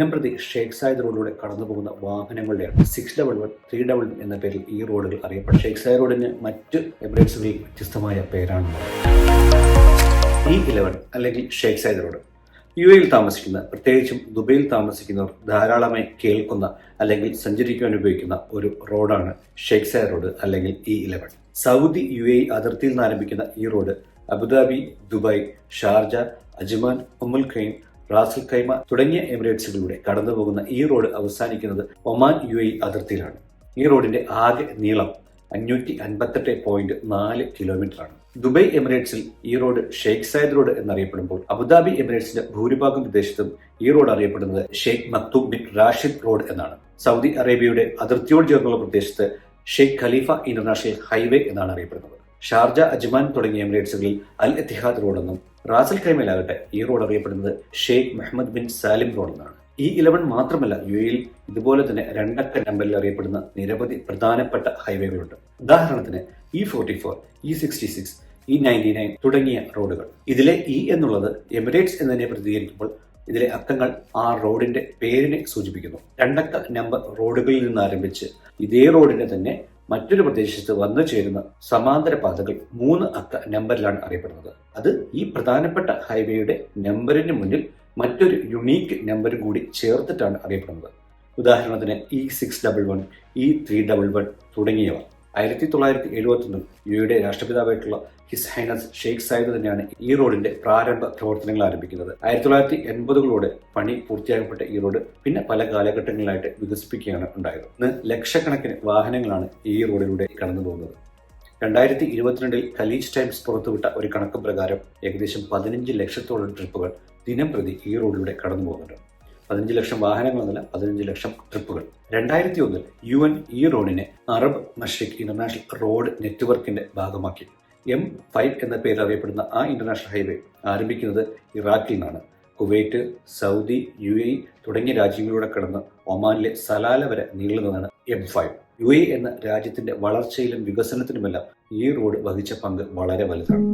ദിനംപ്രതി ഷേഖ് സായിദ് റോഡിലൂടെ കടന്നു പോകുന്ന വാഹനങ്ങളുടെ six double one three double എന്ന പേരിൽ ഈ റോഡുകൾ അറിയപ്പെടും ഷേഖ് സായിദ് റോഡിന് മറ്റ് എമിറേറ്റ്സുകളിൽ വ്യത്യസ്തമായ പേരാണ്. ഇ ഇലവൻ അല്ലെങ്കിൽ ഷേഖ് സായിദ് റോഡ്. യു എയിൽ താമസിക്കുന്ന പ്രത്യേകിച്ചും ദുബൈയിൽ താമസിക്കുന്നവർ ധാരാളമായി കേൾക്കുന്ന അല്ലെങ്കിൽ സഞ്ചരിക്കാൻ ഉപയോഗിക്കുന്ന ഒരു റോഡാണ് ഷേഖ് സായിദ് റോഡ് അല്ലെങ്കിൽ E eleven. Saudi U A അതിർത്തിയിൽ നിന്ന് ആരംഭിക്കുന്ന ഈ road Abu Dhabi Dubai Sharjah Ajman Umm Al Quwain Ras Al Khaimah തുടങ്ങിയ എമിറേറ്റ്സുകളിലൂടെ കടന്നുപോകുന്ന ഈ റോഡ് അവസാനിക്കുന്നത് ഒമാൻ യു എ അതിർത്തിയിലാണ്. ഈ റോഡിന്റെ ആകെ നീളം അഞ്ഞൂറ്റി അൻപത്തെട്ട് പോയിന്റ് നാല് കിലോമീറ്റർ ആണ് ദുബൈ എമിറേറ്റ്സിൽ ഈ റോഡ് ഷെയ്ഖ് സയദ് റോഡ് എന്നറിയപ്പെടുമ്പോൾ അബുദാബി എമിറേറ്റ്സിന്റെ ഭൂരിഭാഗം പ്രദേശത്തും ഈ റോഡ് അറിയപ്പെടുന്നത് Sheikh Maktoum bin Rashid road എന്നാണ്. സൗദി അറേബ്യയുടെ അതിർത്തിയോട് ചേർന്നുള്ള പ്രദേശത്ത് ഷെയ്ഖ് ഖലീഫ ഇന്റർനാഷണൽ ഹൈവേ എന്നാണ് അറിയപ്പെടുന്നത്. ഷാർജ അജ്മാൻ തുടങ്ങിയ എമിറേറ്റ്സുകളിൽ അൽ എത്തിഹാദ് റോഡെന്നും റാസൽ ഖൈമയിലാകട്ടെ ഈ റോഡ് അറിയപ്പെടുന്നത് Sheikh Mohammed bin Salim road എന്നാണ് ഈ ഇലവൻ മാത്രമല്ല യു എയിൽ ഇതുപോലെ തന്നെ രണ്ടക്ക നമ്പറിൽ അറിയപ്പെടുന്ന നിരവധി പ്രധാനപ്പെട്ട ഹൈവേകളുണ്ട്. ഉദാഹരണത്തിന് E forty four E sixty six E ninety nine തുടങ്ങിയ റോഡുകൾ. ഇതിലെ ഇ എന്നുള്ളത് എമിറേറ്റ്സ് എന്നതിനെ പ്രതികരിക്കുമ്പോൾ ഇതിലെ അക്കങ്ങൾ ആ റോഡിന്റെ പേരിനെ സൂചിപ്പിക്കുന്നു. രണ്ടക്ക നമ്പർ റോഡുകളിൽ നിന്ന് ആരംഭിച്ച് ഇതേ റോഡിന്റെ തന്നെ മറ്റൊരു പ്രദേശത്ത് വന്നു ചേരുന്ന സമാന്തര പാതകൾ മൂന്ന് അക്ക നമ്പറിലാണ് അറിയപ്പെടുന്നത്. അത് ഈ പ്രധാനപ്പെട്ട ഹൈവേയുടെ നമ്പറിന് മുന്നിൽ മറ്റൊരു യുണീക്ക് നമ്പറും കൂടി ചേർത്തിട്ടാണ് അറിയപ്പെടുന്നത്. ഉദാഹരണത്തിന് E six double one E three double one തുടങ്ങിയവ. ആയിരത്തി തൊള്ളായിരത്തി എഴുപത്തി യു എയുടെ രാഷ്ട്രപിതാവായിട്ടുള്ള ഹിസ് ഹൈനസ് ഷെയ്ഖ് സായിദ് തന്നെയാണ് ഈ റോഡിന്റെ പ്രാരംഭ പ്രവർത്തനങ്ങൾ ആരംഭിക്കുന്നത്. ആയിരത്തി തൊള്ളായിരത്തി എൺപതുകളോടെ പണി പൂർത്തിയാക്കപ്പെട്ട ഈ റോഡ് പിന്നെ പല കാലഘട്ടങ്ങളിലായിട്ട് വികസിപ്പിക്കുകയാണ് ഉണ്ടായത്. ഇന്ന് ലക്ഷക്കണക്കിന് വാഹനങ്ങളാണ് ഈ റോഡിലൂടെ കടന്നു പോകുന്നത്. രണ്ടായിരത്തി ഇരുപത്തിരണ്ടിൽ ഖലീജ് ടൈംസ് പുറത്തുവിട്ട ഒരു കണക്ക് പ്രകാരം ഏകദേശം പതിനഞ്ച് ലക്ഷത്തോളം ട്രിപ്പുകൾ ദിനം പ്രതി ഈ റോഡിലൂടെ കടന്നു പോകുന്നുണ്ട് പതിനഞ്ച് ലക്ഷം വാഹനങ്ങളെന്നല്ല പതിനഞ്ച് ലക്ഷം ട്രിപ്പുകൾ. രണ്ടായിരത്തി ഒന്നിൽ യു എൻ ഈ റോഡിനെ അറബ് മഷ്രിഖ് ഇന്റർനാഷണൽ റോഡ് നെറ്റ്വർക്കിന്റെ ഭാഗമാക്കി. എം ഫൈവ് എന്ന പേരിൽ അറിയപ്പെടുന്ന ആ ഇന്റർനാഷണൽ ഹൈവേ ആരംഭിക്കുന്നത് ഇറാഖിൽ നിന്നാണ്. കുവൈറ്റ് സൗദി യു എ തുടങ്ങിയ രാജ്യങ്ങളിലൂടെ കടന്ന് ഒമാനിലെ സലാല വരെ നീളുന്നതാണ് എം ഫൈവ്. യു എ എന്ന രാജ്യത്തിന്റെ വളർച്ചയിലും വികസനത്തിലുമെല്ലാം ഈ റോഡ് വഹിച്ച പങ്ക് വളരെ വലുതാണ്.